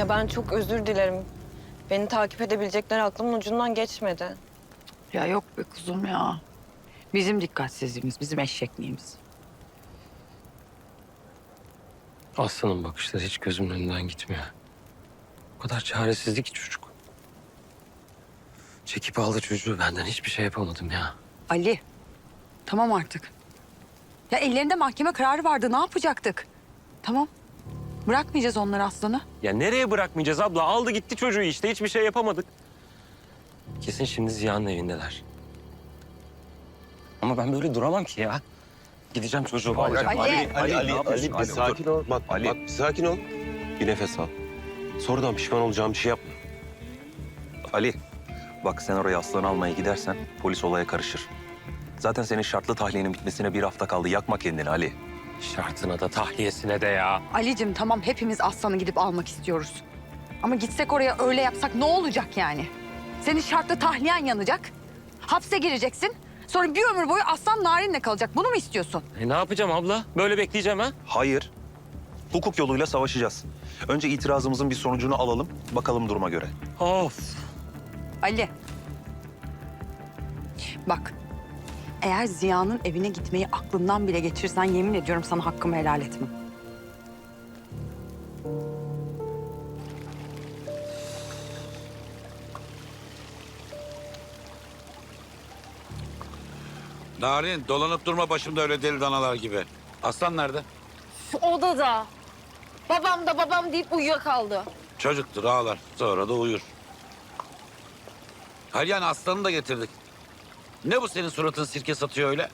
Ya ben çok özür dilerim. Beni takip edebilecekler aklımın ucundan geçmedi. Ya yok be kuzum ya. Bizim dikkatsizliğimiz, bizim eşekliğimiz. Aslanın bakışları hiç gözümün önünden gitmiyor. O kadar çaresizlik ki çocuk. Çekip aldı çocuğu benden hiçbir şey yapamadım ya. Ali, tamam artık. Ya ellerinde mahkeme kararı vardı, ne yapacaktık? Tamam, bırakmayacağız onları aslanı. Ya nereye bırakmayacağız abla? Aldı gitti çocuğu işte hiçbir şey yapamadık. Kesin şimdi Ziya'nın evindeler. Ama ben böyle duramam ki ya. Gideceğim çocuğu alacağım. Ali. Ali, Ali, Ali, Ali, yapıyorsun? bir Ali, sakin ol. Bak, Ali. bak bir sakin ol. Bir nefes al. Sonradan pişman olacağım bir şey yapma. Ali, bak sen oraya aslan almaya gidersen polis olaya karışır. Zaten senin şartlı tahliyenin bitmesine bir hafta kaldı. Yakma kendini Ali. Şartına da tahliyesine de ya. Ali'cim tamam hepimiz aslanı gidip almak istiyoruz. Ama gitsek oraya öyle yapsak ne olacak yani? Senin şartlı tahliyen yanacak. Hapse gireceksin. Sonra bir ömür boyu aslan narinle kalacak. Bunu mu istiyorsun? E ne yapacağım abla? Böyle bekleyeceğim ha? Hayır. Hukuk yoluyla savaşacağız. Önce itirazımızın bir sonucunu alalım. Bakalım duruma göre. Of. Ali. Bak. Eğer Ziya'nın evine gitmeyi aklından bile geçirirsen yemin ediyorum sana hakkımı helal etmem. Narin dolanıp durma başımda öyle deli danalar gibi. Aslan nerede? Odada. Babam da babam deyip uyuyakaldı. Çocuktur ağlar. Sonra da uyur. Halyan aslanı da getirdik. Ne bu senin suratın sirke satıyor öyle?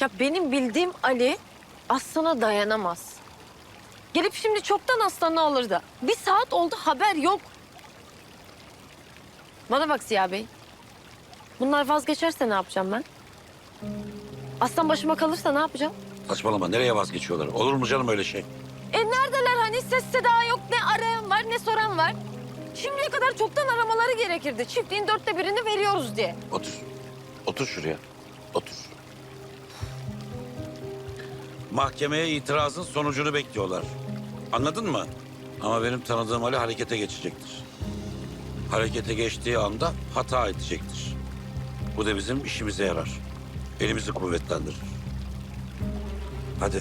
Ya benim bildiğim Ali aslana dayanamaz. Gelip şimdi çoktan aslanı alırdı. Bir saat oldu haber yok. Bana bak Ziya Bey. Bunlar vazgeçerse ne yapacağım ben? Aslan başıma kalırsa ne yapacağım? Saçmalama nereye vazgeçiyorlar? Olur mu canım öyle şey? E neredeler hani ses seda yok ne arayan var ne soran var. Şimdiye kadar çoktan aramaları gerekirdi. Çiftliğin dörtte birini veriyoruz diye. Otur. Otur şuraya. Otur. Mahkemeye itirazın sonucunu bekliyorlar. Anladın mı? Ama benim tanıdığım Ali harekete geçecektir. Harekete geçtiği anda hata edecektir. Bu da bizim işimize yarar. Elimizi kuvvetlendirir. Hadi.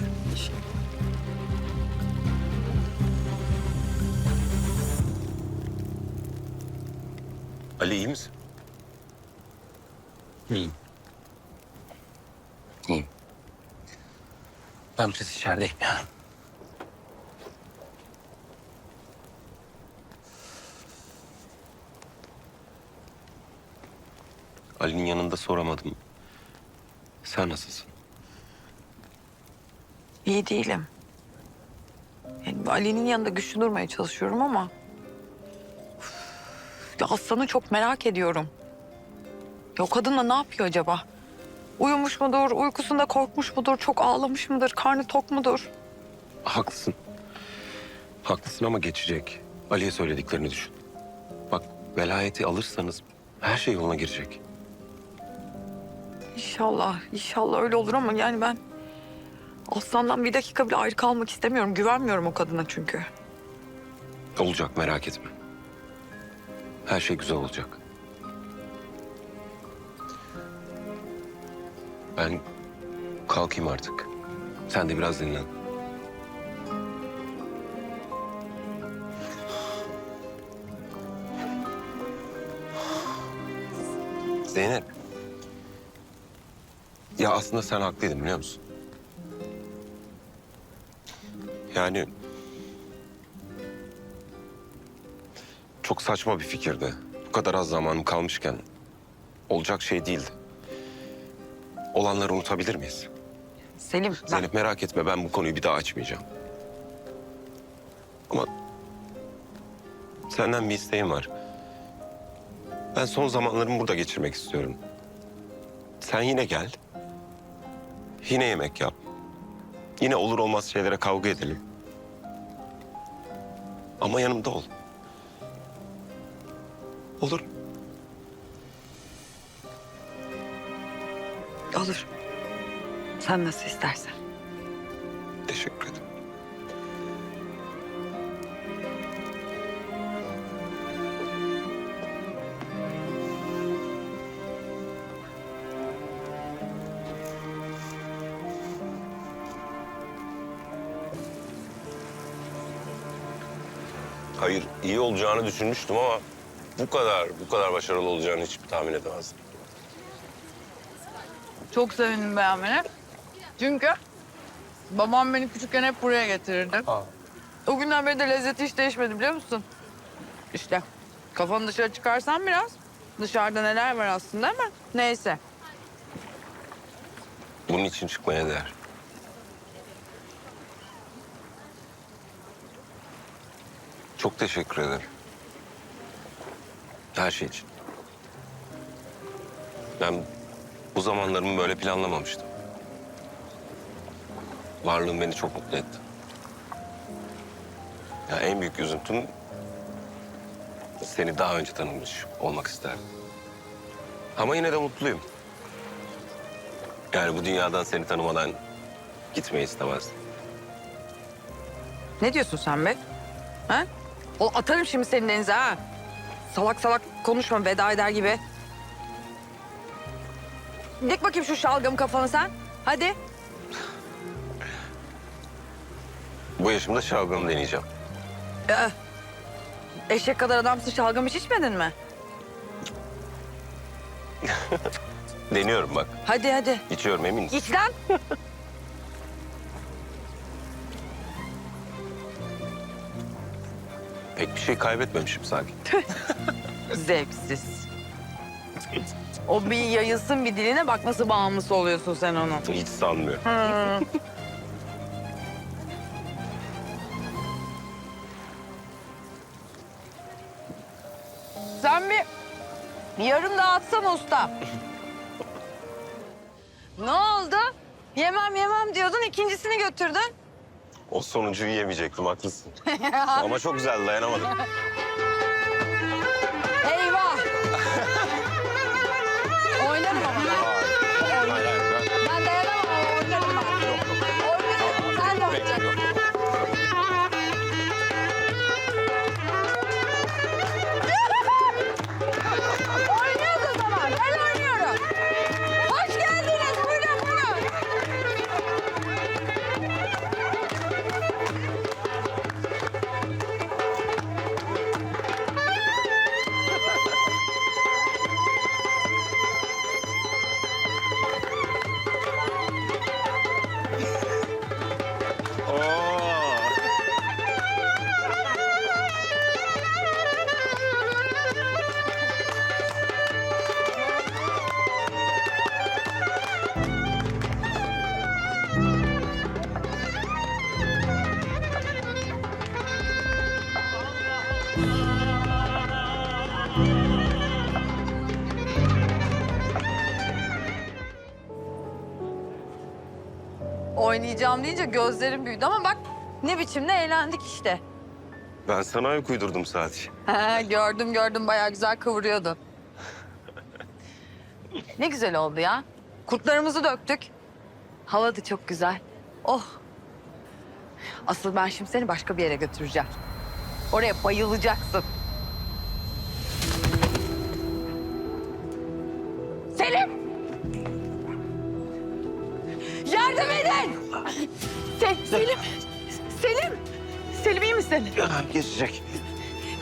Ali iyi misin? İyiyim. İyiyim. Ben biraz içerideyim ya. Ali'nin yanında soramadım. Sen nasılsın? İyi değilim. Yani Ali'nin yanında güçlü durmaya çalışıyorum ama... Ya Aslan'ı çok merak ediyorum. Ya o kadınla ne yapıyor acaba? Uyumuş mudur, uykusunda korkmuş mudur, çok ağlamış mıdır, karnı tok mudur? Haklısın. Haklısın ama geçecek. Ali'ye söylediklerini düşün. Bak velayeti alırsanız her şey yoluna girecek. İnşallah, inşallah öyle olur ama yani ben... Aslan'dan bir dakika bile ayrı kalmak istemiyorum. Güvenmiyorum o kadına çünkü. Olacak merak etme. Her şey güzel olacak. Ben kalkayım artık. Sen de biraz dinlen. Zeynep. Ya aslında sen haklıydın biliyor musun? Yani çok saçma bir fikirdi. Bu kadar az zamanım kalmışken olacak şey değildi. Olanları unutabilir miyiz? Selim, ben... Zeynep merak etme ben bu konuyu bir daha açmayacağım. Ama senden bir isteğim var. Ben son zamanlarımı burada geçirmek istiyorum. Sen yine gel. Yine yemek yap. Yine olur olmaz şeylere kavga edelim. Ama yanımda ol. Olur. Olur. Sen nasıl istersen. Teşekkür ederim. Hayır, iyi olacağını düşünmüştüm ama bu kadar, bu kadar başarılı olacağını hiç tahmin edemezdim. Çok sevindim beğenmene. Çünkü babam beni küçükken hep buraya getirirdi. O günden beri de lezzeti hiç değişmedi biliyor musun? İşte kafanı dışarı çıkarsan biraz dışarıda neler var aslında ama neyse. Bunun için çıkmaya değer. Çok teşekkür ederim. Her şey için. Ben bu zamanlarımı böyle planlamamıştım. Varlığın beni çok mutlu etti. Ya en büyük üzüntüm seni daha önce tanımış olmak isterdim. Ama yine de mutluyum. Yani bu dünyadan seni tanımadan gitmeyi istemezdim. Ne diyorsun sen be? Ha? O atarım şimdi senin denize ha. Salak salak konuşma veda eder gibi. Dik bakayım şu şalgam kafanı sen. Hadi. Bu yaşımda şalgam deneyeceğim. Ee, eşek kadar adamsın şalgam hiç içmedin mi? Deniyorum bak. Hadi hadi. İçiyorum emin misin? İç lan. Pek bir şey kaybetmemişim sanki. Zevksiz. O bir yayılsın bir diline bak nasıl bağımlısı oluyorsun sen onun. Hiç sanmıyorum. Sen bir yarım dağıtsana usta. ne oldu? Yemem yemem diyordun ikincisini götürdün. O sonuncuyu yemeyecektim haklısın. Ama çok güzel dayanamadım. Oynayacağım deyince gözlerim büyüdü ama bak ne biçimde eğlendik işte. Ben sana ayak uydurdum sadece. He, gördüm gördüm bayağı güzel kıvırıyordun. ne güzel oldu ya. Kurtlarımızı döktük. Hava da çok güzel. Oh. Asıl ben şimdi seni başka bir yere götüreceğim. Oraya bayılacaksın. Misin? Geçecek.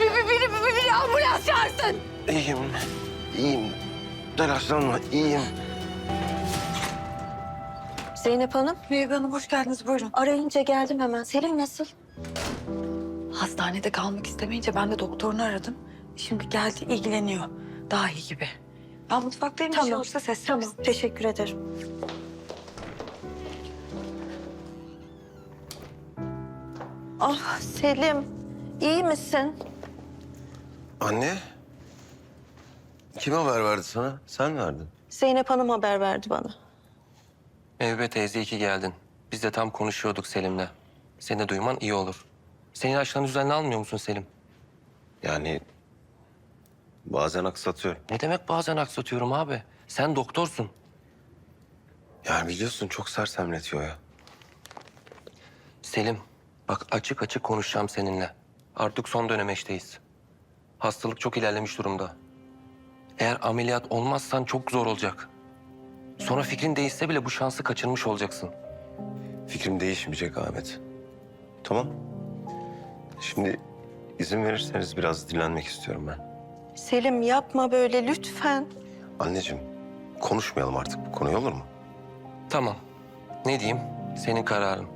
Bir, bir, biri, bir, biri ambulans çağırsın. İyiyim. İyiyim. Telaşlanma. iyiyim. Zeynep Hanım, Meyve Hanım hoş geldiniz buyurun. arayınca geldim hemen. Selim nasıl? Hastanede kalmak istemeyince ben de doktorunu aradım. Şimdi geldi ilgileniyor. Daha iyi gibi. Ben mutfaktayım bir şey Tamam, olursa sesleniriz. Tamam, teşekkür ederim. Ah Selim, iyi misin? Anne. Kim haber verdi sana? Sen verdin. Zeynep Hanım haber verdi bana. Mevbe teyze iyi ki geldin. Biz de tam konuşuyorduk Selim'le. Seni de duyman iyi olur. Senin ilaçlarını düzenli almıyor musun Selim? Yani bazen aksatıyor. Ne demek bazen aksatıyorum abi? Sen doktorsun. Yani biliyorsun çok sersemletiyor ya. Selim, bak açık açık konuşacağım seninle. Artık son dönemeçteyiz. Hastalık çok ilerlemiş durumda. Eğer ameliyat olmazsan çok zor olacak. Sonra fikrin değişse bile bu şansı kaçırmış olacaksın. Fikrim değişmeyecek Ahmet. Tamam. Şimdi izin verirseniz biraz dinlenmek istiyorum ben. Selim yapma böyle lütfen. Anneciğim, konuşmayalım artık bu konuyu olur mu? Tamam. Ne diyeyim? Senin kararın.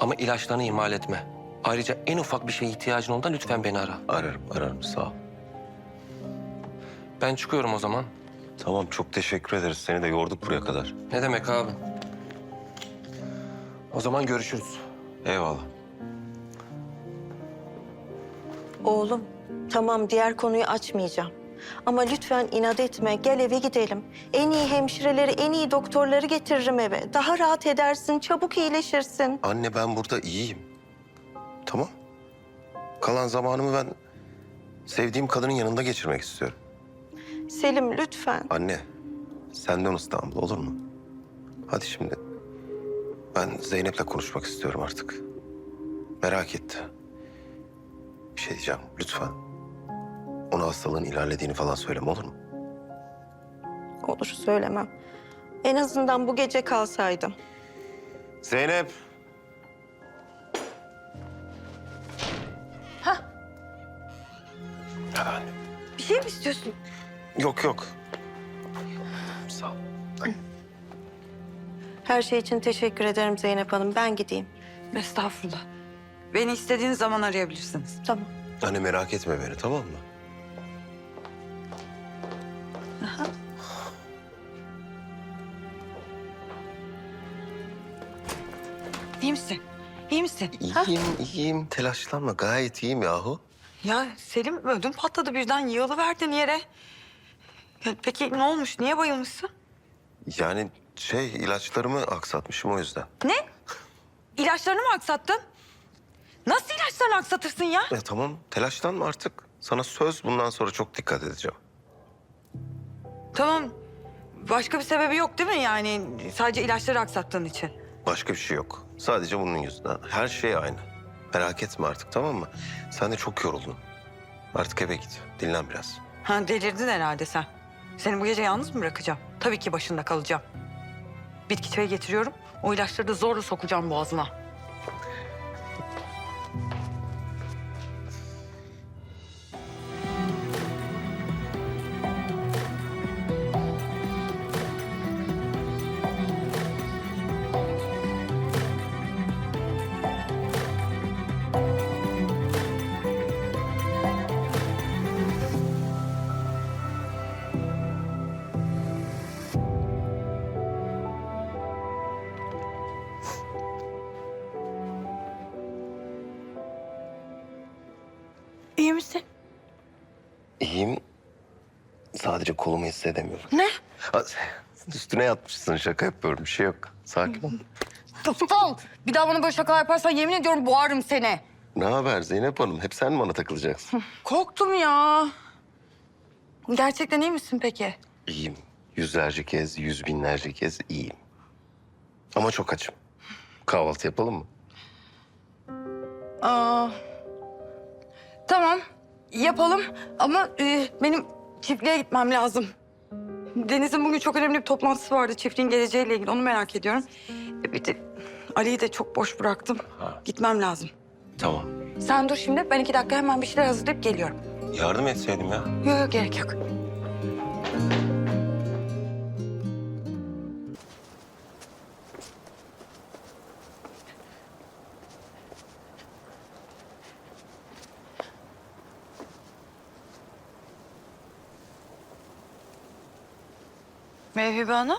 Ama ilaçlarını ihmal etme. Ayrıca en ufak bir şeye ihtiyacın olduğunda lütfen beni ara. Ararım, ararım. Sağ ol. Ben çıkıyorum o zaman. Tamam, çok teşekkür ederiz. Seni de yorduk buraya kadar. Ne demek abi? O zaman görüşürüz. Eyvallah. Oğlum tamam diğer konuyu açmayacağım. Ama lütfen inat etme. Gel eve gidelim. En iyi hemşireleri, en iyi doktorları getiririm eve. Daha rahat edersin, çabuk iyileşirsin. Anne ben burada iyiyim. Tamam. Kalan zamanımı ben sevdiğim kadının yanında geçirmek istiyorum. Selim lütfen. Anne, sen dön İstanbul olur mu? Hadi şimdi. Ben Zeynep'le konuşmak istiyorum artık. Merak etti. Bir şey diyeceğim, lütfen. Ona hastalığın ilerlediğini falan söyleme olur mu? Olur söylemem. En azından bu gece kalsaydım. Zeynep. Hadi anne. Bir şey mi istiyorsun? Yok yok. Sağ ol. Her şey için teşekkür ederim Zeynep Hanım. Ben gideyim. Estağfurullah. Beni istediğiniz zaman arayabilirsiniz. Tamam. Anne merak etme beni tamam mı? İyi misin? İyi misin? İyiyim, iyiyim. Telaşlanma. Gayet iyiyim yahu. Ya Selim ödüm patladı birden yığılıverdin yere. Ya peki ne olmuş? Niye bayılmışsın? Yani şey ilaçlarımı aksatmışım o yüzden. Ne? İlaçlarını mı aksattın? Nasıl ilaçlarını aksatırsın ya? Ya tamam telaşlanma artık. Sana söz bundan sonra çok dikkat edeceğim. Tamam. Başka bir sebebi yok değil mi yani? Sadece ilaçları aksattığın için. Başka bir şey yok. Sadece bunun yüzünden. Her şey aynı. Merak etme artık tamam mı? Sen de çok yoruldun. Artık eve git. Dinlen biraz. Ha delirdin herhalde sen. Seni bu gece yalnız mı bırakacağım? Tabii ki başında kalacağım. Bitki çayı getiriyorum. O ilaçları da zorla sokacağım boğazına. İyiyim. Sadece kolumu hissedemiyorum. Ne? Üstüne yatmışsın şaka yapıyorum. Bir şey yok. Sakin ol. Aptal! Bir daha bana böyle şaka yaparsan yemin ediyorum boğarım seni. Ne haber Zeynep Hanım? Hep sen mi bana takılacaksın? Korktum ya. Gerçekten iyi misin peki? İyiyim. Yüzlerce kez, yüz binlerce kez iyiyim. Ama çok açım. Kahvaltı yapalım mı? Aa, tamam yapalım ama e, benim çiftliğe gitmem lazım. Deniz'in bugün çok önemli bir toplantısı vardı çiftliğin geleceğiyle ilgili onu merak ediyorum. E, bir de Ali'yi de çok boş bıraktım. Gitmem lazım. Tamam. Sen dur şimdi ben iki dakika hemen bir şeyler hazırlayıp geliyorum. Yardım etseydim ya. Yok yok gerek yok. Mevhibe Hanım?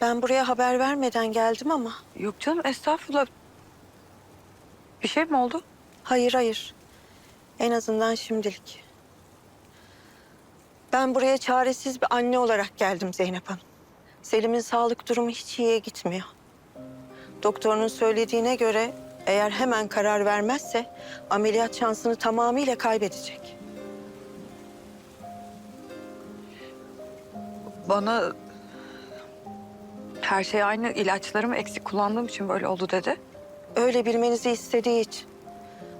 Ben buraya haber vermeden geldim ama. Yok canım estağfurullah. Bir şey mi oldu? Hayır hayır. En azından şimdilik. Ben buraya çaresiz bir anne olarak geldim Zeynep Hanım. Selim'in sağlık durumu hiç iyiye gitmiyor. Doktorunun söylediğine göre eğer hemen karar vermezse ameliyat şansını tamamıyla kaybedecek. Bana her şey aynı ilaçlarımı eksik kullandığım için böyle oldu dedi. Öyle bilmenizi istediği için.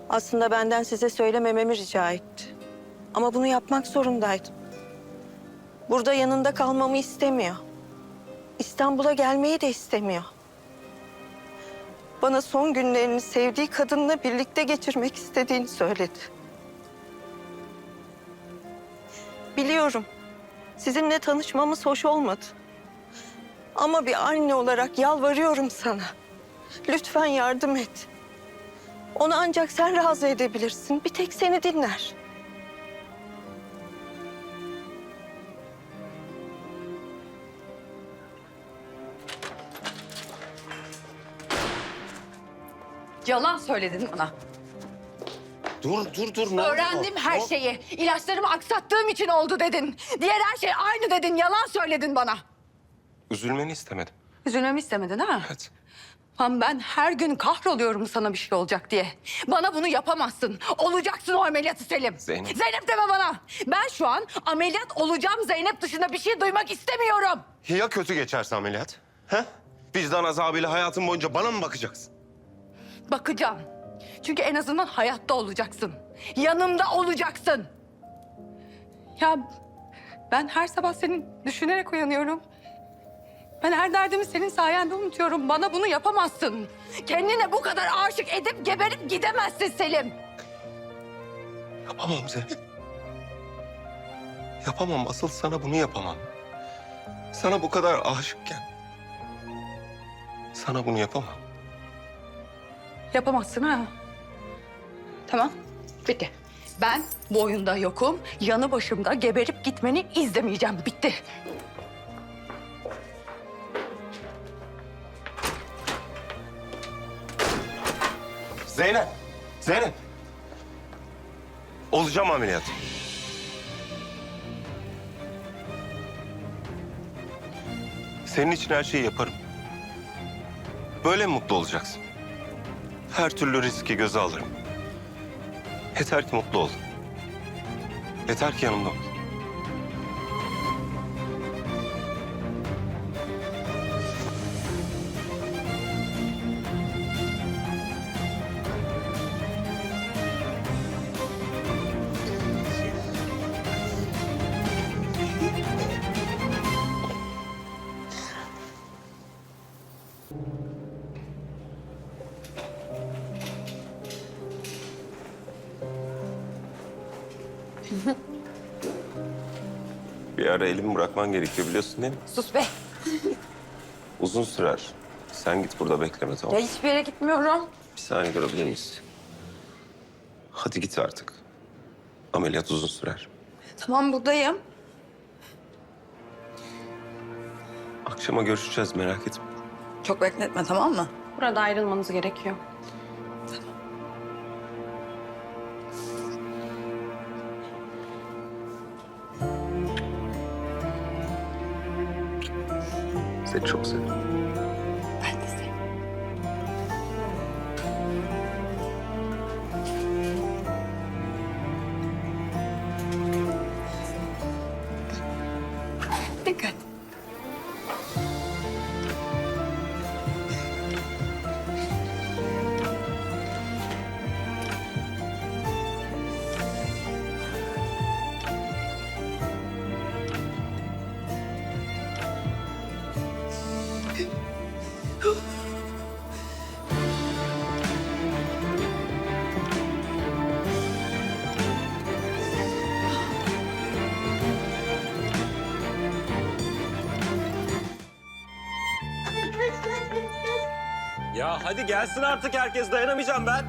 Aslında benden size söylemememi rica etti. Ama bunu yapmak zorundaydım. Burada yanında kalmamı istemiyor. İstanbul'a gelmeyi de istemiyor. Bana son günlerini sevdiği kadınla birlikte geçirmek istediğini söyledi. Biliyorum. Sizinle tanışmamız hoş olmadı. Ama bir anne olarak yalvarıyorum sana. Lütfen yardım et. Onu ancak sen razı edebilirsin. Bir tek seni dinler. Yalan söyledin bana. Dur dur dur. ne Öğrendim oldu? her şeyi. İlaçlarımı aksattığım için oldu dedin. Diğer her şey aynı dedin. Yalan söyledin bana. Üzülmeni istemedim. Üzülmemi istemedin ha? Evet. Lan ben her gün kahroluyorum sana bir şey olacak diye. Bana bunu yapamazsın. Olacaksın o ameliyatı Selim. Zeynep. Zeynep deme bana. Ben şu an ameliyat olacağım Zeynep dışında bir şey duymak istemiyorum. Ya kötü geçerse ameliyat? He? Vicdan azabıyla hayatın boyunca bana mı bakacaksın? Bakacağım. Çünkü en azından hayatta olacaksın. Yanımda olacaksın. Ya ben her sabah seni düşünerek uyanıyorum. Ben her derdimi senin sayende unutuyorum. Bana bunu yapamazsın. Kendine bu kadar aşık edip geberip gidemezsin Selim. Yapamam Zeynep. Yapamam. Asıl sana bunu yapamam. Sana bu kadar aşıkken... Sana bunu yapamam. Yapamazsın ha. Tamam, bitti. Ben bu oyunda yokum. Yanı başımda geberip gitmeni izlemeyeceğim. Bitti. Zeynep! Zeynep! Olacağım ameliyat. Senin için her şeyi yaparım. Böyle mi mutlu olacaksın? Her türlü riski göze alırım. Yeter ki mutlu ol. Yeter ki yanımda ol. Bırakman gerekiyor biliyorsun değil mi? Sus be. Uzun sürer. Sen git burada bekleme tamam mı? Ya hiçbir yere gitmiyorum. Bir saniye görebilir miyiz? Hadi git artık. Ameliyat uzun sürer. Tamam buradayım. Akşama görüşeceğiz merak etme. Çok bekletme tamam mı? Burada ayrılmanız gerekiyor. Çok seni. Dikkat. Ya hadi gelsin artık herkes dayanamayacağım ben.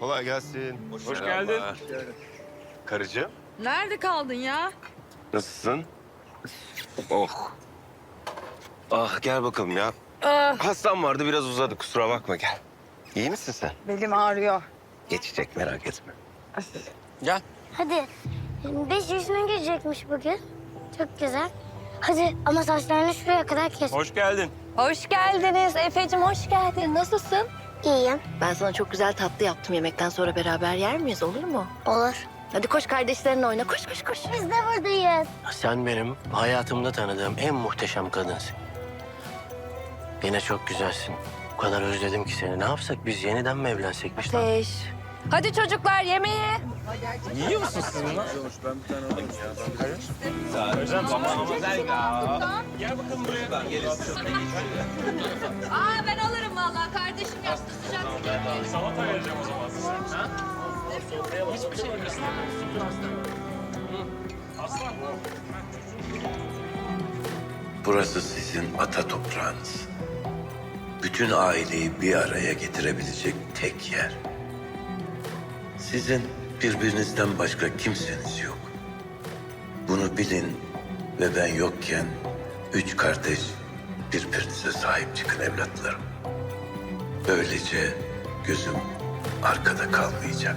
Kolay gelsin. Hoş geldin. Karıcığım. Nerede kaldın ya? Nasılsın? Oh. Ah gel bakalım ya. Hastam vardı biraz uzadı kusura bakma gel. İyi misin sen? Belim ağrıyor. Geçecek merak etme. Hadi. Beş yüzüne girecekmiş bugün. Çok güzel. Hadi ama saçlarını şuraya kadar kes. Hoş geldin. Hoş geldiniz Efe'cim, hoş geldin. Nasılsın? İyiyim. Ben sana çok güzel tatlı yaptım. Yemekten sonra beraber yer miyiz olur mu? Olur. Hadi koş kardeşlerinle oyna. Koş koş koş. Biz de buradayız. Sen benim hayatımda tanıdığım en muhteşem kadınsın. Yine çok güzelsin. O kadar özledim ki seni. Ne yapsak biz yeniden mi evlensek biz? Ateş. Hadi çocuklar yemeğe. Aa ben alırım vallahi. Kardeşim yaptı sıcak sıcak. Burası sizin ata toprağınız. Bütün aileyi bir araya getirebilecek tek yer. Sizin birbirinizden başka kimseniz yok. Bunu bilin ve ben yokken üç kardeş birbirinize sahip çıkın evlatlarım. Böylece gözüm arkada kalmayacak.